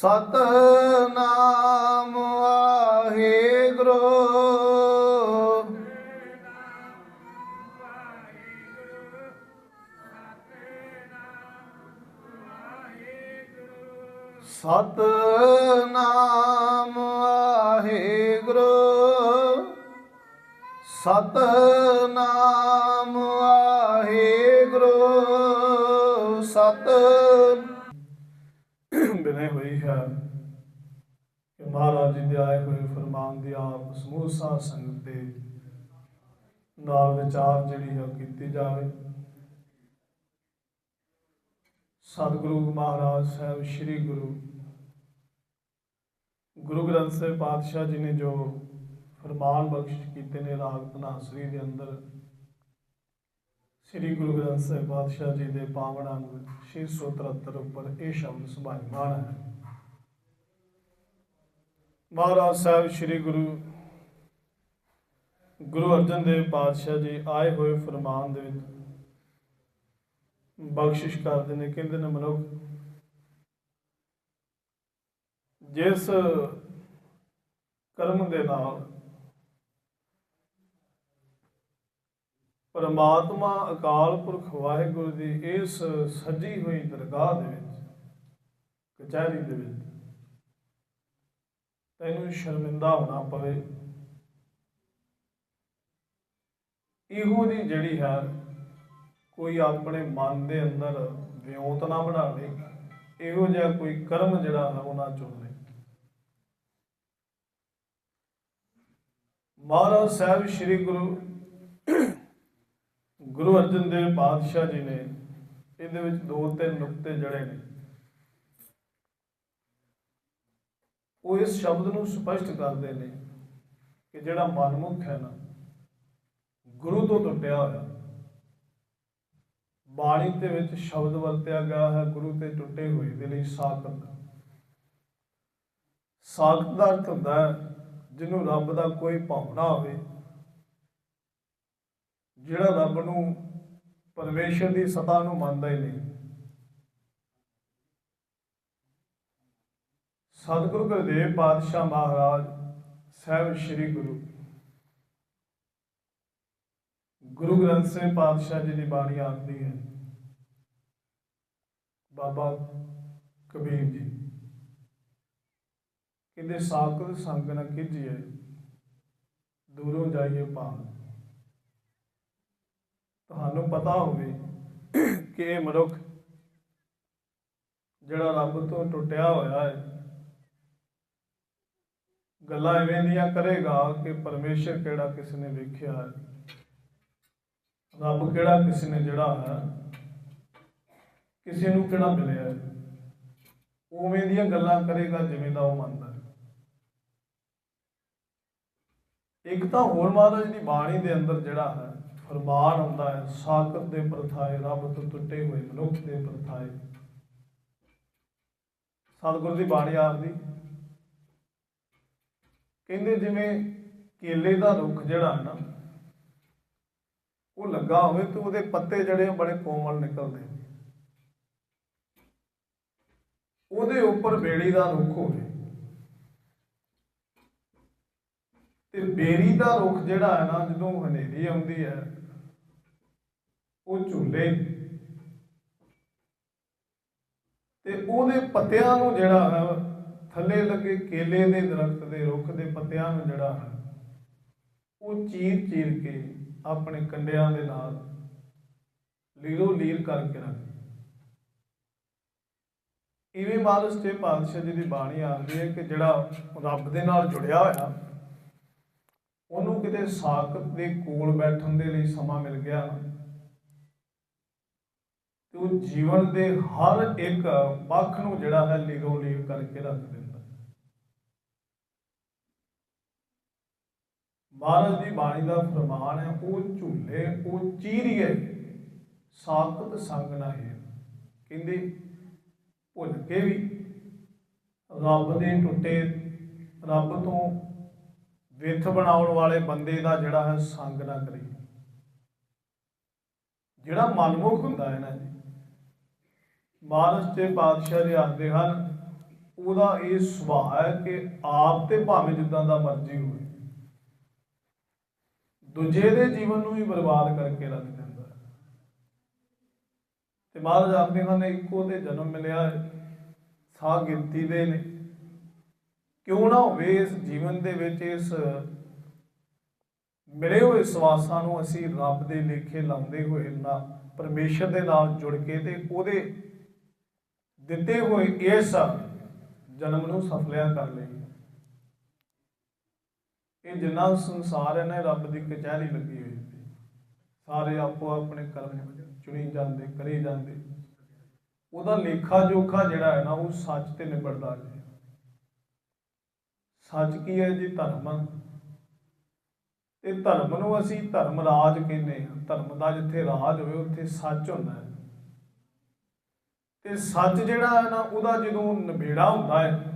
ਸਤਨਾਮ ਵਾਹਿਗੁਰੂ। ਸਤਨਾਮ ਵਾਹਿਗੁਰੂ। ਸਤਨਾਮ ਵਾਹਿਗੁਰੂ ਸਤ ਬਿਨੇ ਹੋਈ ਹੈ ਕਿ ਮਹਾਰਾਜ ਜੀ ਦੇ ਆਏ ਹੋਏ ਫਰਮਾਨ ਦੀ ਆਪ ਸਮੂਹ ਸਾਧ ਸੰਗਤ ਦੇ ਨਾਲ ਵਿਚਾਰ ਜਿਹੜੀ ਹੈ ਕੀਤੀ ਜਾਵੇ? ਸਤਿਗੁਰੂ ਮਹਾਰਾਜ ਸਾਹਿਬ, ਸ੍ਰੀ ਗੁਰੂ ਗੁਰੂ ਗ੍ਰੰਥ ਸਾਹਿਬ ਪਾਤਸ਼ਾਹ ਜੀ ਨੇ ਜੋ ਫਰਮਾਨ ਬਖਸ਼ ਕੀਤੇ ਨੇ ਰਾਗ ਧਨਾਸਰੀ ਦੇ ਅੰਦਰ ਸ੍ਰੀ ਗੁਰੂ ਗ੍ਰੰਥ ਸਾਹਿਬ ਪਾਤਸ਼ਾਹ ਜੀ ਦੇ ਪਾਵਨ ਅੰਗ 673 ਉੱਪਰ ਇਹ ਸ਼ਬਦ ਸੁਭਾਈਮਾਨ ਹੈ। ਮਹਾਰਾਜ ਸਾਹਿਬ, ਸ੍ਰੀ ਗੁਰੂ ਗੁਰੂ ਅਰਜਨ ਦੇਵ ਪਾਤਸ਼ਾਹ ਜੀ ਆਏ ਹੋਏ ਫਰਮਾਨ ਦੇ ਵਿੱਚ ਬਖਸ਼ਿਸ਼ ਕਰਦੇ ਨੇ, ਕਹਿੰਦੇ ਨੇ, ਮਨੁੱਖ, ਜਿਸ ਕਰਮ ਦੇ ਨਾਲ ਪਰਮਾਤਮਾ ਅਕਾਲ ਪੁਰਖ ਵਾਹਿਗੁਰੂ ਦੀ ਇਸ ਸਜੀ ਹੋਈ ਦਰਗਾਹ ਦੇ ਵਿੱਚ, ਕਚਹਿਰੀ ਦੇ ਵਿੱਚ ਤੈਨੂੰ ਸ਼ਰਮਿੰਦਾ ਹੋਣਾ ਪਵੇ। ਇਹੋ ਦੀ ਜਿਹੜੀ ਹੈ, ਕੋਈ ਆਪਣੇ ਮਨ ਦੇ ਅੰਦਰ ਵਿਉਂਤ ਨਾ ਬਣਾਵੇ, ਇਹੋ ਜਿਹਾ ਕੋਈ ਕਰਮ ਜਿਹੜਾ ਹੈ ਉਹ ਨਾ ਚੁਣ ਲੈ ਮਹਾਰਾਜ ਸਾਹਿਬ, ਸ੍ਰੀ ਗੁਰੂ ਗੁਰੂ ਅਰਜਨ ਦੇਵ ਪਾਤਸ਼ਾਹ ਜੀ ਨੇ ਇਹਦੇ ਵਿੱਚ ਦੋ ਤਿੰਨ ਨੁਕਤੇ ਜੜੇ ਨੇ। ਉਹ ਇਸ ਸ਼ਬਦ ਨੂੰ ਸਪਸ਼ਟ ਕਰਦੇ ਨੇ ਕਿ ਜਿਹੜਾ ਮਨਮੁਖ ਹੈ ਨਾ, ਗੁਰੂ ਤੋਂ ਟੁੱਟਿਆ ਹੋਇਆ, ਬਾਣੀ ਦੇ ਵਿੱਚ ਸ਼ਬਦ ਵਰਤਿਆ ਗਿਆ ਹੈ, ਗੁਰੂ ਤੇ ਟੁੱਟੇ ਹੋਏ ਦੇ ਲਈ ਸਾਖਤ ਸਾਖਤ ਦਾ ਅਰਥ ਹੁੰਦਾ ਹੈ, ਜਿਹਨੂੰ ਰੱਬ ਦਾ ਕੋਈ ਭਾਵਨਾ ਹੋਵੇ ਜਿਹੜਾ ਰੱਬ ਨੂੰ ਪਰਮੇਸ਼ਰ ਦੀ ਸਤਾ ਨੂੰ ਮੰਨਦਾ ਹੀ ਨਹੀਂ। ਸਤਿਗੁਰੂ ਗੁਰਦੇਵ ਪਾਤਸ਼ਾਹ ਮਹਾਰਾਜ, ਸਾਹਿਬ ਸ੍ਰੀ ਗੁਰੂ। ਗੁਰੂ ਗ੍ਰੰਥ ਸਾਹਿਬ ਪਾਤਸ਼ਾਹ ਜੀ ਦੀ ਬਾਣੀ ਆਖਦੀ ਹੈ, ਬਾਬਾ ਕਬੀਰ ਜੀ, ਕਹਿੰਦੇ ਸਾਕਤ ਸੰਗ ਨ ਕੀਜੀਏ ਦੂਰੋਂ ਜਾਈਏ ਭਾਵੇਂ ਤੁਹਾਨੂੰ ਪਤਾ ਹੋਵੇ ਕਿ ਇਹ ਮਨੁੱਖ ਜਿਹੜਾ ਰੱਬ ਤੋਂ ਟੁੱਟਿਆ ਹੋਇਆ ਹੈ, ਗੱਲਾਂ ਐਵੇਂ ਦੀਆਂ ਕਰੇਗਾ ਕਿ ਪਰਮੇਸ਼ਰ ਕਿਹੜਾ ਕਿਸ ਨੇ ਵੇਖਿਆ ਹੈ, ਰੱਬ ਕਿਹੜਾ ਕਿਸੇ ਨੇ ਜਿਹੜਾ ਹੈ, ਕਿਸੇ ਨੂੰ ਕਿਹੜਾ ਮਿਲਿਆ ਹੈ। ਉਵੇਂ ਦੀਆਂ ਗੱਲਾਂ ਕਰੇਗਾ ਜਿਵੇਂ ਦਾ ਉਹ ਮੰਨਦਾ ਇੱਕ ਤਾਂ ਹੋਰ ਮਹਾਰਾਜ ਦੀ ਬਾਣੀ ਦੇ ਅੰਦਰ ਜਿਹੜਾ ਹੈ ਫਰਮਾਨ ਆਉਂਦਾ ਹੈ ਸਾਕਤ ਦੇ ਪ੍ਰਥਾਏ, ਰੱਬ ਤੋਂ ਟੁੱਟੇ ਹੋਏ ਮਨੁੱਖ ਦੇ ਪ੍ਰਥਾਏ। ਸਤਿਗੁਰੂ ਦੀ ਬਾਣੀ ਆਪਦੀ। ਕਹਿੰਦੇ ਜਿਵੇਂ ਕੇਲੇ ਦਾ ਰੁੱਖ ਜਿਹੜਾ ਹੈ ਨਾ, ਉਹ ਲੱਗਾ ਹੋਵੇ ਤੇ ਉਹਦੇ ਪੱਤੇ ਜਿਹੜੇ ਬੜੇ ਕੋਮਲ ਨਿਕਲਦੇ ਉਹਦੇ ਉੱਪਰ ਬੇੜੀ ਦਾ ਰੁੱਖ ਹੋਵੇ। ਤੇ ਬੇਰੀ ਦਾ ਰੁੱਖ ਜਿਹੜਾ ਹੈ ਨਾ, ਜਦੋਂ ਹਨੇਰੀ ਆਉਂਦੀ ਹੈ, ਉਹ ਝੂਲੇ। ਤੇ ਉਹਦੇ ਪੱਤਿਆਂ ਨੂੰ ਜਿਹੜਾ ਹੈ, ਥੱਲੇ ਲੱਗੇ ਕੇਲੇ ਦੇ ਦਰਖਤ ਦੇ ਰੁੱਖ ਦੇ ਪੱਤਿਆਂ ਨੂੰ ਜਿਹੜਾ ਹੈ, ਉਹ ਚੀਰ ਚੀਰ ਕੇ ਆਪਣੇ ਕੰਡਿਆਂ ਦੇ ਨਾਲ ਲੀਰੋ ਲੀਰ ਕਰਕੇ ਰੱਖ ਇਵੇਂ ਮਾਲਸ ਤੇ ਪਾਤਸ਼ਾਹ ਜੀ ਦੀ ਬਾਣੀ ਆਉਂਦੀ ਹੈ ਕਿ ਜਿਹੜਾ ਰੱਬ ਦੇ ਨਾਲ ਜੁੜਿਆ ਹੋਇਆ ਉਹਨੂੰ ਕਿਤੇ ਸਾਖਤ ਦੇ ਕੋਲ ਬੈਠਣ ਦੇ ਲਈ ਸਮਾਂ ਮਿਲ ਗਿਆ। ਤੇ ਉਹ ਜੀਵਨ ਦੇ ਹਰ ਇੱਕ ਪੱਖ ਨੂੰ ਜਿਹੜਾ ਹੈ ਲੀਰੋ ਲੀਰ ਕਰਕੇ ਰੱਖ ਦਿੰਦਾ। ਮਹਾਰਾਜ ਦੀ ਬਾਣੀ ਦਾ ਫਰਮਾਨ ਹੈ, ਉਹ ਝੂਲੇ, ਉਹ ਚੀਰੀਏ, ਸਾਖਤ ਸੰਗ ਨਾ ਹੈ ਕਹਿੰਦੇ, ਭੁੱਲ ਕੇ ਵੀ ਰੱਬ ਦੇ ਟੁੱਟੇ ਰੱਬ ਤੋਂ ਵਿਥ ਬਣਾਉਣ ਵਾਲੇ ਬੰਦੇ ਦਾ ਜਿਹੜਾ ਹੈ ਸੰਗ ਨਾ ਕਰੀ ਜਿਹੜਾ ਮਨਮੁਖ ਹੁੰਦਾ ਹੈ ਨਾ ਜੀ ਮਾਨਸ ਤੇ ਬਾਦਸ਼ਾਹ ਦੇ ਆਖਦੇ ਹਨ ਉਹਦਾ ਇਹ ਸੁਭਾਅ ਹੈ ਕਿ ਆਪ ਤੇ ਭਾਵੇਂ ਜਿੱਦਾਂ ਦਾ ਮਰਜ਼ੀ ਹੋਵੇ ਦੂਜੇ ਦੇ ਜੀਵਨ ਨੂੰ ਵੀ ਬਰਬਾਦ ਕਰਕੇ ਰੱਖ ਦਿੰਦਾ ਹੈ। ਤੇ ਮਹਾਰਾਜ ਆਖਦੇ ਹਨ ਇੱਕੋ ਤੇ ਜਨਮ ਮਿਲਿਆ ਹੈ, ਸਾਹ ਗਿਣਤੀ ਦੇ ਨੇ ਕਿਉਂ ਨਾ ਹੋਵੇ ਇਸ ਜੀਵਨ ਦੇ ਵਿੱਚ ਇਸ ਮਿਲੇ ਹੋਏ ਸਵਾਸਾਂ ਨੂੰ ਅਸੀਂ ਰੱਬ ਦੇ ਲੇਖੇ ਲਾਉਂਦੇ ਹੋਏ ਨਾ, ਪਰਮੇਸ਼ਰ ਦੇ ਨਾਲ ਜੁੜ ਕੇ ਤੇ ਉਹਦੇ ਦਿੱਤੇ ਹੋਏ ਇਸ ਜਨਮ ਨੂੰ ਸਫਲਿਆ ਕਰ ਲਈ ਇਹ ਜਿੰਨਾ ਸੰਸਾਰ ਹੈ ਨਾ ਰੱਬ ਦੀ ਕਚਹਿਰੀ ਲੱਗੀ ਹੋਈ ਸੀ ਸਾਰੇ ਆਪੋ ਆਪਣੇ ਕਰਮ ਚੁਣੀ ਜਾਂਦੇ, ਕਰੀ ਜਾਂਦੇ। ਉਹਦਾ ਲੇਖਾ ਜੋਖਾ ਜਿਹੜਾ ਹੈ ਨਾ, ਉਹ ਸੱਚ ਤੇ ਨਿਬੜਦਾ ਹੈ। ਸੱਚ ਕੀ ਹੈ ਜੀ ਧਰਮ? ਤੇ ਧਰਮ ਨੂੰ ਅਸੀਂ ਧਰਮ ਰਾਜ ਕਹਿੰਦੇ ਹਾਂ। ਧਰਮ ਦਾ ਜਿੱਥੇ ਰਾਜ ਹੋਵੇ, ਉੱਥੇ ਸੱਚ ਹੁੰਦਾ ਹੈ। ਤੇ ਸੱਚ ਜਿਹੜਾ ਹੈ ਨਾ, ਉਹਦਾ ਜਦੋਂ ਨਿਬੇੜਾ ਹੁੰਦਾ ਹੈ,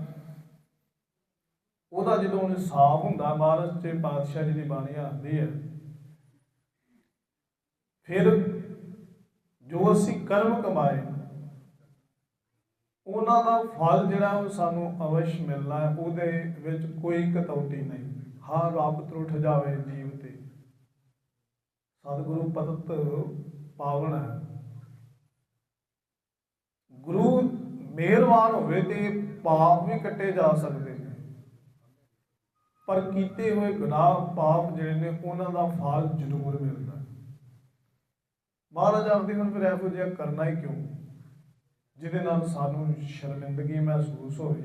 ਉਹਦਾ ਜਦੋਂ ਇਨਸਾਫ ਹੁੰਦਾ ਮਹਾਰਾਜ ਤੇ ਪਾਤਸ਼ਾਹ ਜੀ ਦੀ ਬਾਣੀ ਆਉਂਦੀ ਹੈ। ਫਿਰ ਜੋ ਅਸੀਂ ਕਰਮ ਕਮਾਏ ਉਹਨਾਂ ਦਾ ਫਲ ਜਿਹੜਾ ਉਹ ਸਾਨੂੰ ਅਵਸ਼ ਮਿਲਣਾ ਹੈ, ਉਹਦੇ ਵਿੱਚ ਕੋਈ ਕਟੌਤੀ ਨਹੀਂ। ਹਾਂ ਰੱਬ ਤਰੁੱਠ ਜਾਵੇ ਜੀਵ ਤੇ। ਸਤਿਗੁਰੂ ਪਤਤ ਪਾਵਨ ਹੈ। ਗੁਰੂ ਮਿਹਰਬਾਨ ਹੋਵੇ ਤੇ ਪਾਪ ਵੀ ਕੱਟੇ ਜਾ ਸਕਦੇ ਨੇ। ਪਰ ਕੀਤੇ ਹੋਏ ਗੁਨਾਹ, ਪਾਪ ਜਿਹੜੇ ਨੇ, ਉਹਨਾਂ ਦਾ ਫਲ ਜ਼ਰੂਰ ਮਿਲਦਾ ਮਹਾਰਾਜ ਆਪਦੇ ਹੁਣ ਫਿਰ ਇਹੋ ਜਿਹਾ ਕਰਨਾ ਹੀ ਕਿਉਂ? ਜਿਹਦੇ ਨਾਲ ਸਾਨੂੰ ਸ਼ਰਮਿੰਦਗੀ ਮਹਿਸੂਸ ਹੋਵੇ,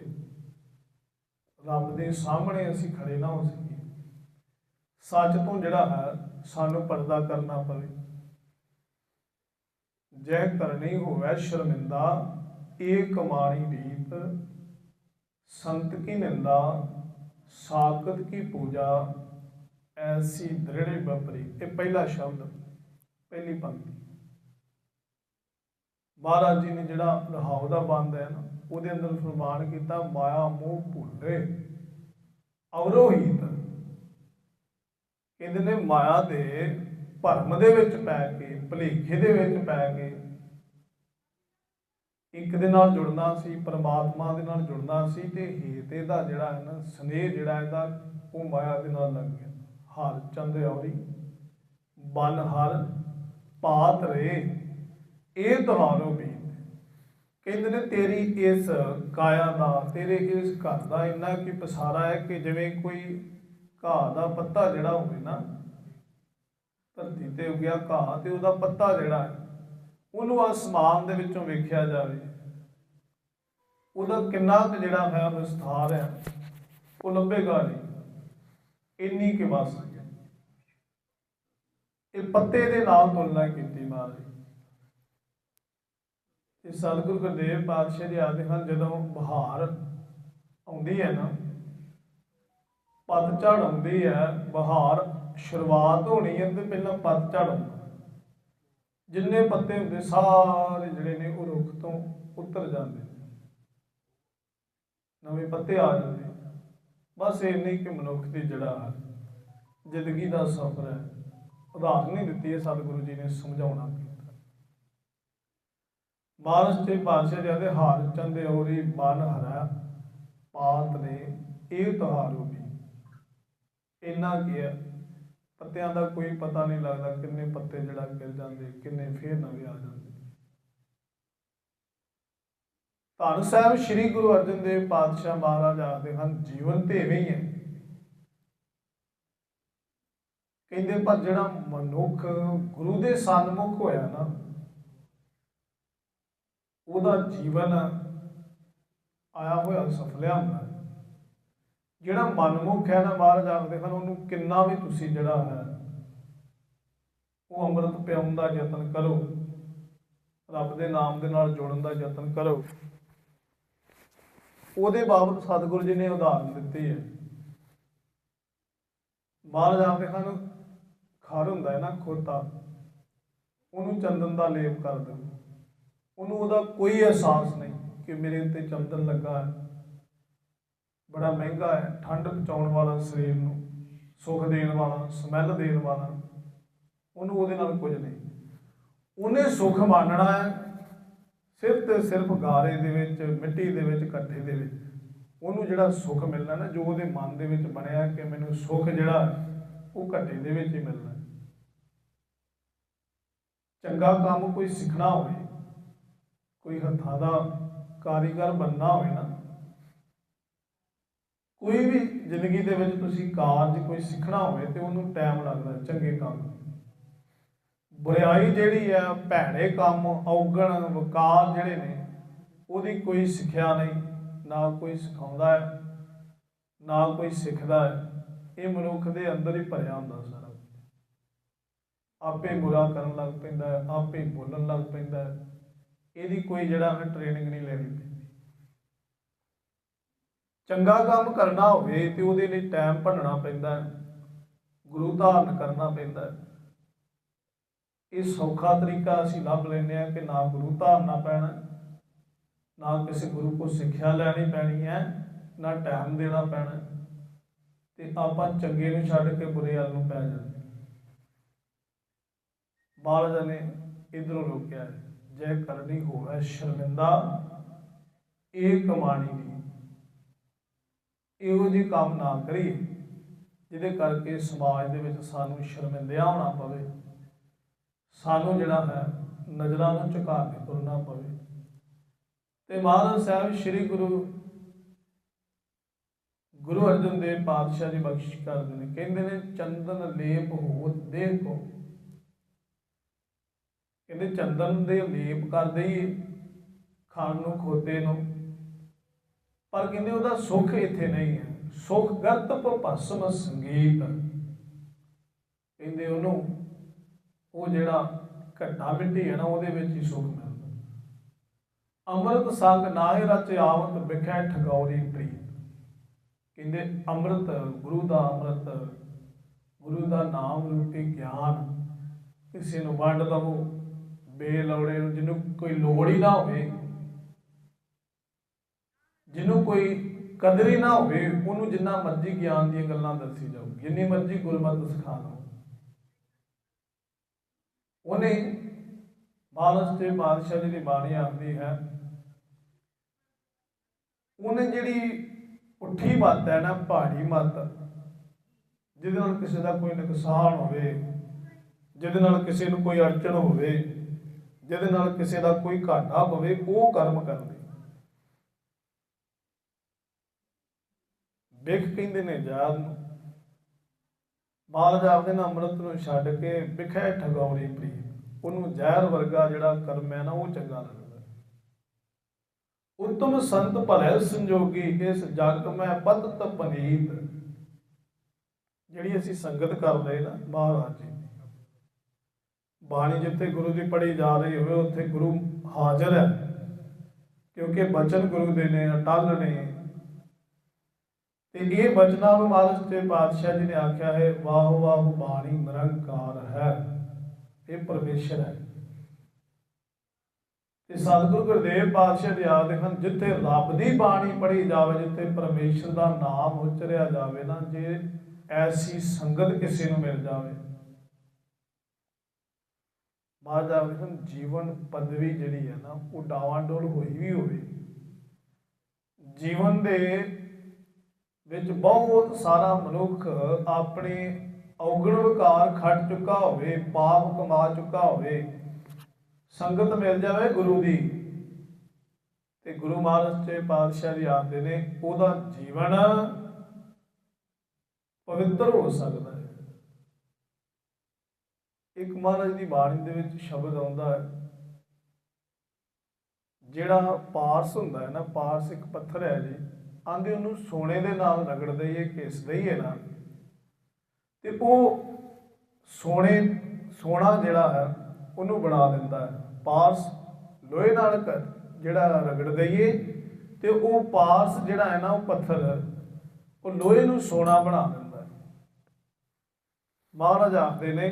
ਰੱਬ ਦੇ ਸਾਹਮਣੇ ਅਸੀਂ ਖੜੇ ਨਾ ਹੋ ਸਕੀਏ। ਸੱਚ ਤੋਂ ਜਿਹੜਾ ਹੈ, ਸਾਨੂੰ ਪਰਦਾ ਕਰਨਾ ਪਵੇ। ਜੈ ਕਰਨੀ ਹੋਵੇ ਸ਼ਰਮਿੰਦਾ ਇਹ ਕਮਾਣੀ ਰੀਤ ਸੰਤ ਕੀ ਨਿੰਦਾ ਸਾਕਤ ਕੀ ਪੂਜਾ, ਐਸੀ ਦ੍ਰਿੜੇ ਬਪਰੀ। ਇਹ ਪਹਿਲਾ ਸ਼ਬਦ, ਪਹਿਲੀ ਪੰਕਤੀ। ਮਹਾਰਾਜ ਜੀ ਨੇ ਜਿਹੜਾ ਰਹਾਉ ਦਾ ਬੰਦ ਹੈ ਨਾ, ਉਹਦੇ ਅੰਦਰ ਫਰਮਾਨ ਕੀਤਾ, ਮਾਇਆ ਮੋਹ ਭੁੱਲੇ ਔਰੋ ਕਹਿੰਦੇ ਨੇ ਮਾਇਆ ਦੇ ਭਰਮ ਦੇ ਵਿੱਚ ਪੈ ਕੇ, ਭਲੇਖੇ ਦੇ ਵਿੱਚ ਪੈ ਕੇ ਇੱਕ ਦੇ ਨਾਲ ਜੁੜਨਾ ਸੀ, ਪਰਮਾਤਮਾ ਦੇ ਨਾਲ ਜੁੜਨਾ ਸੀ ਤੇ ਹੇਤ ਇਹਦਾ ਜਿਹੜਾ ਹੈ ਨਾ, ਸਨੇਹ ਜਿਹੜਾ ਇਹਦਾ, ਉਹ ਮਾਇਆ ਦੇ ਨਾਲ ਲੱਗ ਗਿਆ। ਹਰ ਚੰਦ ਔਰੀ ਬਨ ਹਰ ਪਾਤ ਰੇ। ਇਹ ਤੁਹਾਰੋ ਵੀ ਕਹਿੰਦੇ ਨੇ, ਤੇਰੀ ਇਸ ਕਾਇਆ ਦਾ, ਤੇਰੇ ਇਸ ਘਰ ਦਾ ਇੰਨਾ ਕਿ ਪਸਾਰਾ ਹੈ ਕਿ ਜਿਵੇਂ ਕੋਈ ਘਾਹ ਦਾ ਪੱਤਾ ਜਿਹੜਾ ਹੋਵੇ ਨਾ, ਧਰਤੀ ਤੇ ਉੱਗਿਆ ਘਾਹ ਤੇ ਉਹਦਾ ਪੱਤਾ ਜਿਹੜਾ ਹੈ, ਉਹਨੂੰ ਅਸਮਾਨ ਦੇ ਵਿੱਚੋਂ ਵੇਖਿਆ ਜਾਵੇ। ਉਹਦਾ ਕਿੰਨਾ ਕੁ ਜਿਹੜਾ ਹੈ ਵਿਸਥਾਰ ਹੈ, ਉਹ ਲੱਭੇਗਾ ਨਹੀਂ। ਇੰਨੀ ਕਿ ਬਸ ਇਹ ਪੱਤੇ ਦੇ ਨਾਲ ਤੁਲਨਾ ਕੀਤੀ ਮਹਾਰਾਜ ਇਹ ਸਤਿਗੁਰੂ ਗੁਰਦੇਵ ਪਾਤਸ਼ਾਹ ਜੀ ਆਖਦੇ ਹਨ, ਜਦੋਂ ਬਹਾਰ ਆਉਂਦੀ ਹੈ ਨਾ, ਪਤਝੜ ਆਉਂਦੀ ਹੈ, ਬਹਾਰ ਸ਼ੁਰੂਆਤ ਹੋਣੀ ਹੈ ਤੇ ਪਹਿਲਾਂ ਪਤਝੜ ਆਉਂਦਾ। ਜਿੰਨੇ ਪੱਤੇ ਹੁੰਦੇ ਸਾਰੇ ਜਿਹੜੇ ਨੇ ਉਹ ਰੁੱਖ ਤੋਂ ਉਤਰ ਜਾਂਦੇ ਨਵੇਂ ਪੱਤੇ ਆ ਜਾਂਦੇ ਬਸ ਇਹ ਨਹੀਂ ਕਿ ਮਨੁੱਖ ਦੀ ਜਿਹੜਾ ਜ਼ਿੰਦਗੀ ਦਾ ਸਫ਼ਰ ਹੈ ਉਦਾਹਰਨ ਨਹੀਂ ਦਿੱਤੀ ਹੈ ਸਤਿਗੁਰੂ ਜੀ ਨੇ ਸਮਝਾਉਣਾ। ਮਾਨਸ ਤੇ ਬਾਦਸ਼ਾਹ ਜੀ ਹਾਰ ਚੰਦੇ ਔਰੀ ਮਨ ਹਰਾ ਪਾਤ ਨੇ ਇਹ ਤੁਹਾਰੋ ਵੀ। ਇੰਨਾ ਕੀ ਪੱਤਿਆਂ ਦਾ ਕੋਈ ਪਤਾ ਨਹੀਂ ਲੱਗਦਾ ਕਿੰਨੇ ਪੱਤੇ ਜਿਹੜਾ ਗਿਰ ਜਾਂਦੇ, ਕਿੰਨੇ ਫੇਰ ਨਵੇਂ ਆ ਜਾਂਦੇ। ਧੰਨ ਸਾਹਿਬ, ਸ੍ਰੀ ਗੁਰੂ ਅਰਜਨ ਦੇਵ ਪਾਤਸ਼ਾਹ ਮਹਾਰਾਜ ਆਖਦੇ ਹਨ, ਜੀਵਨ ਤੇ ਐਵੇਂ ਹੀ ਹੈ। ਕਹਿੰਦੇ, ਪਰ ਜਿਹੜਾ ਮਨੁੱਖ ਗੁਰੂ ਦੇ ਸਨਮੁਖ ਹੋਇਆ ਨਾ ਉਹਦਾ ਜੀਵਨ ਆਇਆ ਹੋਇਆ ਸਫਲਿਆ ਹੁੰਦਾ। ਹੈ। ਜਿਹੜਾ ਮਨਮੁਖ ਹੈ ਨਾ ਮਹਾਰਾਜ ਆਖਦੇ ਹਨ ਉਹਨੂੰ ਕਿੰਨਾ ਵੀ ਤੁਸੀਂ ਜਿਹੜਾ ਹੈ, ਉਹ ਅੰਮ੍ਰਿਤ ਪਿਆਉਣ ਦਾ ਯਤਨ ਕਰੋ। ਰੱਬ ਦੇ ਨਾਮ ਦੇ ਨਾਲ ਜੋੜਨ ਦਾ ਯਤਨ ਕਰੋ। ਉਹਦੇ ਬਾਬਤ ਸਤਿਗੁਰੂ ਜੀ ਨੇ ਉਦਾਹਰਨ ਦਿੱਤੀ ਹੈ। ਮਹਾਰਾਜ ਆਖਦੇ ਹਨ ਖਰ ਹੁੰਦਾ ਹੈ ਨਾ ਖੋਤਾ। ਉਹਨੂੰ ਚੰਦਨ ਦਾ ਲੇਪ ਕਰ ਦਿਓ। ਉਹਨੂੰ ਉਹਦਾ ਕੋਈ ਅਹਿਸਾਸ ਨਹੀਂ ਕਿ ਮੇਰੇ ਉੱਤੇ ਚੰਦਨ ਲੱਗਾ ਹੈ। ਬੜਾ ਮਹਿੰਗਾ ਹੈ, ਠੰਡ ਪਹੁੰਚਾਉਣ ਵਾਲਾ ਸਰੀਰ ਨੂੰ, ਸੁੱਖ ਦੇਣ ਵਾਲਾ, ਸਮੈਲ ਦੇਣ ਵਾਲਾ, ਉਹਨੂੰ ਉਹਦੇ ਨਾਲ ਕੁਝ ਨਹੀਂ। ਉਹਨੇ ਸੁੱਖ ਮਾਨਣਾ ਹੈ ਸਿਰਫ ਤੇ ਸਿਰਫ ਗਾਰੇ ਦੇ ਵਿੱਚ, ਮਿੱਟੀ ਦੇ ਵਿੱਚ ਇਕੱਠੇ ਦੇ ਵਿੱਚ। ਉਹਨੂੰ ਜਿਹੜਾ ਸੁੱਖ ਮਿਲਣਾ ਨਾ, ਜੋ ਉਹਦੇ ਮਨ ਦੇ ਵਿੱਚ ਬਣਿਆ ਕਿ ਮੈਨੂੰ ਸੁੱਖ ਜਿਹੜਾ, ਉਹ ਘੱਟੇ ਦੇ ਵਿੱਚ ਹੀ ਮਿਲਣਾ। ਚੰਗਾ ਕੰਮ ਕੋਈ ਸਿੱਖਣਾ ਹੋਵੇ ਕੋਈ ਹੱਥਾਂ ਦਾ ਕਾਰੀਗਰ ਬੰਨਾ ਹੋਵੇ ਨਾ, ਕੋਈ ਵੀ ਜ਼ਿੰਦਗੀ ਦੇ ਵਿੱਚ ਤੁਸੀਂ ਕਾਰਜ ਕੋਈ ਸਿੱਖਣਾ ਹੋਵੇ ਤੇ ਉਹਨੂੰ ਟਾਈਮ ਲੱਗਦਾ, ਚੰਗੇ ਕੰਮ। ਬੁਰਾਈ ਜਿਹੜੀ ਆ, ਭੈੜੇ ਕੰਮ, ਔਗਣ, ਵਕਾਰ ਜਿਹੜੇ ਨੇ, ਉਹਦੀ ਕੋਈ ਸਿੱਖਿਆ ਨਹੀਂ, ਨਾ ਕੋਈ ਸਿਖਾਉਂਦਾ ਹੈ, ਨਾ ਕੋਈ ਸਿੱਖਦਾ ਹੈ। ਇਹ ਮਨੁੱਖ ਦੇ ਅੰਦਰ ਹੀ ਭਰਿਆ ਹੁੰਦਾ ਸਾਰਾ। ਆਪੇ ਬੁਰਾ ਕਰਨ ਲੱਗ ਪੈਂਦਾ ਹੈ, ਆਪੇ ਬੋਲਣ ਲੱਗ ਪੈਂਦਾ ਹੈ। ਇਹਦੀ ਕੋਈ ਜਿਹੜਾ ਹੈ ਟ੍ਰੇਨਿੰਗ ਨਹੀਂ ਲੈਣੀ ਪੈਂਦੀ ਚੰਗਾ ਕੰਮ ਕਰਨਾ ਹੋਵੇ ਤੇ ਉਹਦੇ ਲਈ ਟਾਈਮ ਭੰਨਣਾ ਪੈਂਦਾ ਹੈ ਗੁਰੂ ਧਾਰਨ ਕਰਨਾ ਪੈਂਦਾ ਹੈ। ਇਹ ਸੌਖਾ ਤਰੀਕਾ ਅਸੀਂ ਲੱਭ ਲੈਂਦੇ ਆ ਕਿ ਨਾ ਗੁਰੂ ਧਾਰਨਾ ਪੈਣਾ ਨਾ ਕਿਸੇ ਗੁਰੂ ਕੋ ਸਿੱਖਿਆ ਲੈਣੀ ਪੈਣੀ ਹੈ ਨਾ ਟਾਈਮ ਦੇਣਾ ਪੈਣਾ। ਤੇ ਆਪਾਂ ਚੰਗੇ ਨੂੰ ਛੱਡ ਕੇ ਬੁਰੇ ਵੱਲ ਨੂੰ ਪੈ ਜਾਂਦੇ ਮਹਾਰਾਜ ਨੇ ਇਧਰੋਂ ਰੋਕਿਆ ਹੈ, ਜੈ ਕਰਨੀ ਹੋਵੇ ਸ਼ਰਮਿੰਦਾ, ਇਹ ਕਮਾਣੀ ਨਹੀਂ। ਇਹੋ ਜਿਹੇ ਕੰਮ ਨਾ ਕਰੀਏ, ਜਿਹਦੇ ਕਰਕੇ ਸਮਾਜ ਦੇ ਵਿੱਚ ਸਾਨੂੰ ਸ਼ਰਮਿੰਦਿਆ ਹੋਣਾ ਪਵੇ। ਸਾਨੂੰ ਜਿਹੜਾ ਹੈ, ਨਜ਼ਰਾਂ ਨੂੰ ਝੁਕਾ ਕੇ ਤੁਰਨਾ ਪਵੇ। ਤੇ ਮਹਾਰਾਜ ਸਾਹਿਬ, ਸ੍ਰੀ ਗੁਰੂ ਗੁਰੂ ਅਰਜਨ ਦੇਵ ਪਾਤਸ਼ਾਹ ਜੀ ਬਖਸ਼ਿਸ਼ ਕਰਦੇ ਨੇ, ਕਹਿੰਦੇ ਨੇ, ਚੰਦਨ ਲੇਪ ਹੋਤ ਦੇਹ ਕੋ। ਕਹਿੰਦੇ ਚੰਦਨ ਦੇ ਲੇਪ ਕਰ ਦਈਏ ਖਾਣ ਨੂੰ, ਖੋਤੇ ਨੂੰ। ਪਰ ਕਹਿੰਦੇ ਉਹਦਾ ਸੁੱਖ ਇੱਥੇ ਨਹੀਂ ਹੈ। ਸੁੱਖ ਗਤ ਭਸਮ ਸੰਗੀਤ। ਕਹਿੰਦੇ ਉਹਨੂੰ, ਉਹ ਜਿਹੜਾ ਘੱਟਾ ਮਿੱਟੀ ਹੈ ਨਾ, ਉਹਦੇ ਵਿੱਚ ਹੀ ਸੁੱਖ ਮਿਲਦਾ। ਅੰਮ੍ਰਿਤ ਸੰਗ ਨਾਹਿ ਰਚ ਆਵਤ ਬਿਖੈ ਠਗੌਰੀ ਪ੍ਰੀਤ। ਕਹਿੰਦੇ ਅੰਮ੍ਰਿਤ, ਗੁਰੂ ਦਾ ਅੰਮ੍ਰਿਤ, ਗੁਰੂ ਦਾ ਨਾਮ ਰੂਪੀ ਗਿਆਨ। ਕਿਸੇ ਨੂੰ ਵੰਡ ਦਵੋ ਬੇਲੋੜੇ ਨੂੰ, ਜਿਹਨੂੰ ਕੋਈ ਲੋੜ ਹੀ ਨਾ ਹੋਵੇ, ਜਿਹਨੂੰ ਕੋਈ ਕਦਰ ਹੀ ਨਾ ਹੋਵੇ, ਉਹਨੂੰ ਜਿੰਨਾ ਮਰਜ਼ੀ ਗਿਆਨ ਦੀਆਂ ਗੱਲਾਂ ਦੱਸੀ ਜਾਓ, ਜਿੰਨੀ ਮਰਜ਼ੀ ਗੁਰਮਤ ਸਿਖਾ ਲਓ। ਉਹਨੇ ਬਾਲਸ ਤੇ ਬਾਦਸ਼ਾਹ ਜੀ ਦੀ ਬਾਣੀ ਆਉਂਦੀ ਹੈ। ਉਹਨੇ ਜਿਹੜੀ ਉੱਠੀ ਮੱਤ ਹੈ ਨਾ, ਪਹਾੜੀ ਮੱਤ, ਜਿਹਦੇ ਨਾਲ ਕਿਸੇ ਦਾ ਕੋਈ ਨੁਕਸਾਨ ਹੋਵੇ, ਜਿਹਦੇ ਨਾਲ ਕਿਸੇ ਨੂੰ ਕੋਈ ਅੜਚਣ ਹੋਵੇ ਜਿਹਦੇ ਨਾਲ ਕਿਸੇ ਦਾ ਕੋਈ ਘਾਟਾ ਪਵੇ ਉਹ ਕਰਮ ਕਰਦੇ। ਵਿਖ ਕਹਿੰਦੇ ਨੇ ਜਾਤ ਨੂੰ। ਮਹਾਰਾਜ ਆਪਦੇ ਨਾਲ ਅੰਮ੍ਰਿਤ ਨੂੰ ਛੱਡ ਕੇ ਵਿਖੇ ਠਗੌਰੀ ਪ੍ਰੀਤ ਉਹਨੂੰ ਜ਼ਹਿਰ ਵਰਗਾ ਜਿਹੜਾ ਕਰਮ ਹੈ ਨਾ, ਉਹ ਚੰਗਾ ਲੱਗਦਾ। ਉਤਮ ਸੰਤ ਭਲੇ ਸੰਜੋਗੀ, ਇਸ ਜਗ ਮੈਂ ਪਤਤ ਪਨੀਤ। ਜਿਹੜੀ ਅਸੀਂ ਸੰਗਤ ਕਰ ਰਹੇ ਨਾ, ਮਹਾਰਾਜ ਜੀ ਬਾਣੀ ਜਿੱਥੇ ਗੁਰੂ ਦੀ ਪੜ੍ਹੀ ਜਾ ਰਹੀ ਹੋਵੇ, ਉੱਥੇ ਗੁਰੂ ਹਾਜ਼ਰ ਹੈ। ਕਿਉਂਕਿ ਬਚਨ ਗੁਰੂ ਦੇ ਨੇ, ਅਟਲ ਨੇ। ਤੇ ਇਹ ਬਚਨਾਂ ਨੂੰ ਮਹਾਰਾਜ ਤੇ ਪਾਤਸ਼ਾਹ ਜੀ ਨੇ ਆਖਿਆ ਹੈ, ਵਾਹ ਵਾਹ ਬਾਣੀ ਨਿਰੰਕਾਰ ਹੈ। ਇਹ ਪਰਮੇਸ਼ਰ ਹੈ। ਤੇ ਸਤਿਗੁਰੂ ਗੁਰਦੇਵ ਪਾਤਸ਼ਾਹ ਜੀ ਆਖਦੇ ਹਨ, ਜਿੱਥੇ ਰੱਬ ਦੀ ਬਾਣੀ ਪੜ੍ਹੀ ਜਾਵੇ, ਜਿੱਥੇ ਪਰਮੇਸ਼ਰ ਦਾ ਨਾਮ ਉਚਰਿਆ ਜਾਵੇ ਨਾ, ਜੇ ਐਸੀ ਸੰਗਤ ਕਿਸੇ ਨੂੰ ਮਿਲ ਜਾਵੇ ਮਹਾਰਾਜਾ ਆਖਦੇ ਜੀਵਨ ਪਦਵੀ ਜਿਹੜੀ ਹੈ ਨਾ, ਉਹ ਡਾਵਾਂਡੋਲ ਹੋਈ ਵੀ ਹੋਵੇ। ਜੀਵਨ ਦੇ ਵਿੱਚ ਬਹੁਤ ਸਾਰਾ ਮਨੁੱਖ ਆਪਣੇ ਔਗਣ ਵਿਕਾਰ ਖੱਟ ਚੁੱਕਾ ਹੋਵੇ, ਪਾਪ ਕਮਾ ਚੁੱਕਾ ਹੋਵੇ, ਸੰਗਤ ਮਿਲ ਜਾਵੇ ਗੁਰੂ ਦੀ। ਤੇ ਗੁਰੂ ਮਹਾਰਾਜ ਤੇ ਪਾਤਸ਼ਾਹ ਜੀ ਆਖਦੇ ਨੇ, ਉਹਦਾ ਜੀਵਨ ਪਵਿੱਤਰ ਹੋ ਸਕਦਾ। ਇੱਕ ਮਹਾਰਾਜ ਦੀ ਬਾਣੀ ਦੇ ਵਿੱਚ ਸ਼ਬਦ ਆਉਂਦਾ ਹੈ। ਜਿਹੜਾ ਪਾਰਸ ਹੁੰਦਾ ਹੈ ਨਾ, ਪਾਰਸ ਇੱਕ ਪੱਥਰ ਹੈ ਜੀ। ਆਂਦੇ ਉਹਨੂੰ ਸੋਨੇ ਦੇ ਨਾਲ ਰਗੜ ਦਈਏ ਘਿਸ ਦਈਏ ਨਾ ਤੇ ਉਹ ਸੋਨੇ, ਸੋਨਾ ਜਿਹੜਾ ਹੈ, ਉਹਨੂੰ ਬਣਾ ਦਿੰਦਾ ਹੈ। ਪਾਰਸ ਲੋਹੇ ਨਾਲ ਜਿਹੜਾ ਰਗੜ ਦਈਏ ਤੇ ਉਹ ਪਾਰਸ ਜਿਹੜਾ ਹੈ ਨਾ, ਉਹ ਪੱਥਰ ਉਹ ਲੋਹੇ ਨੂੰ ਸੋਨਾ ਬਣਾ ਦਿੰਦਾ ਹੈ। ਮਹਾਰਾਜ ਆਖਦੇ ਨੇ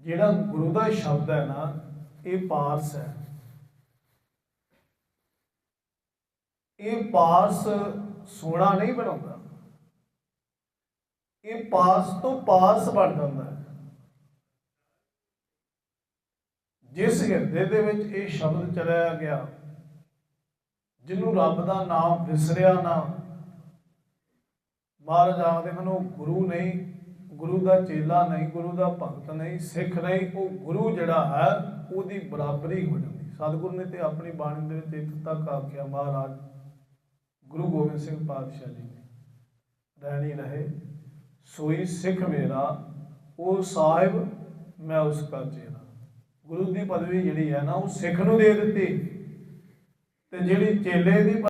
ਜਿਹੜਾ ਗੁਰੂ ਦਾ ਸ਼ਬਦ ਹੈ ਨਾ, ਇਹ ਪਾਰਸ ਹੈ। ਇਹ ਪਾਰਸ ਸੋਨਾ ਨਹੀਂ ਬਣਾਉਂਦਾ। ਇਹ ਪਾਰਸ ਤੋਂ ਪਾਰਸ ਬਣ ਜਾਂਦਾ ਹੈ। ਜਿਸ ਹਿਰਦੇ ਦੇ ਵਿੱਚ ਇਹ ਸ਼ਬਦ ਚਲਿਆ ਗਿਆ, ਜਿਹਨੂੰ ਰੱਬ ਦਾ ਨਾਮ ਵਿਸਰਿਆ ਨਾ, ਮਹਾਰਾਜ ਆਖਦੇ ਹਨ ਉਹ ਗੁਰੂ ਨਹੀਂ ਗੁਰੂ ਦਾ ਚੇਲਾ ਨਹੀਂ, ਗੁਰੂ ਦਾ ਭਗਤ ਨਹੀਂ, ਸਿੱਖ ਨਹੀਂ, ਉਹ ਗੁਰੂ ਜਿਹੜਾ ਹੈ, ਉਹਦੀ ਬਰਾਬਰੀ ਹੋ ਜਾਂਦੀ। ਸਤਿਗੁਰੂ ਨੇ ਤੇ ਆਪਣੀ ਬਾਣੀ ਦੇ ਵਿੱਚ ਇੱਥੇ ਤੱਕ ਆਖਿਆ, ਮਹਾਰਾਜ, ਗੁਰੂ ਗੋਬਿੰਦ ਸਿੰਘ ਪਾਤਸ਼ਾਹ ਜੀ ਨੇ, ਰਹਿਣੀ ਰਹੇ, ਸੋਈ ਸਿੱਖ ਮੇਰਾ, ਉਹ ਸਾਹਿਬ ਮੈਂ ਉਸ ਕਾ ਚੇਲਾ ਗੁਰੂ ਦੀ ਪਦਵੀ ਜਿਹੜੀ ਹੈ ਨਾ, ਉਹ ਸਿੱਖ ਨੂੰ ਦੇ ਦਿੱਤੀ। ਤੇ ਜਿਹੜੀ ਚੇਲੇ ਦੀ